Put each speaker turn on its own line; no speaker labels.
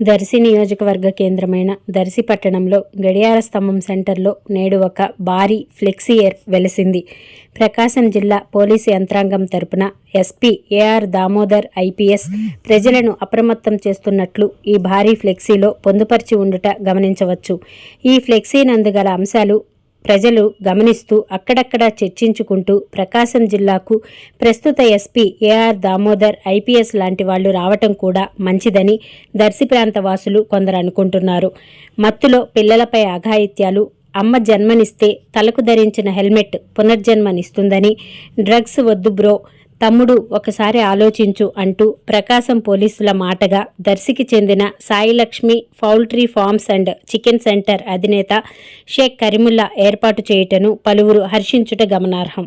దర్శి నియోజకవర్గ కేంద్రమైన దర్శి పట్టణంలో గడియార స్తంభం సెంటర్లో నేడు ఒక భారీ ఫ్లెక్సీయర్ వెలిసింది. ప్రకాశం జిల్లా పోలీసు యంత్రాంగం తరపున ఎస్పీ ఏఆర్ దామోదర్ ఐపీఎస్ ప్రజలను అప్రమత్తం చేస్తున్నట్లు ఈ భారీ ఫ్లెక్సీలో పొందుపరిచి ఉండుట గమనించవచ్చు. ఈ ఫ్లెక్సీ నందుగల అంశాలు ప్రజలు గమనిస్తూ అక్కడక్కడ చర్చించుకుంటూ ప్రకాశం జిల్లాకు ప్రస్తుత ఎస్పీ ఏఆర్ దామోదర్ ఐపీఎస్ లాంటి వాళ్ళు రావటం కూడా మంచిదని దర్శి ప్రాంత వాసులు కొందరు అనుకుంటున్నారు. మత్తులో పిల్లలపై అఘాయిత్యాలు అమ్మ జన్మనిస్తే తలకు ధరించిన హెల్మెట్ పునర్జన్మనిస్తుందని డ్రగ్స్ వద్దు బ్రో తమ్ముడు ఒకసారి ఆలోచించు అంటూ ప్రకాశం పోలీసుల మాటగా దర్శికి చెందిన Sailakshmi poultry farms and chicken centre అధినేత షేక్ కరీముల్లా ఏర్పాటు చేయుటను పలువురు హర్షించుట గమనార్హం.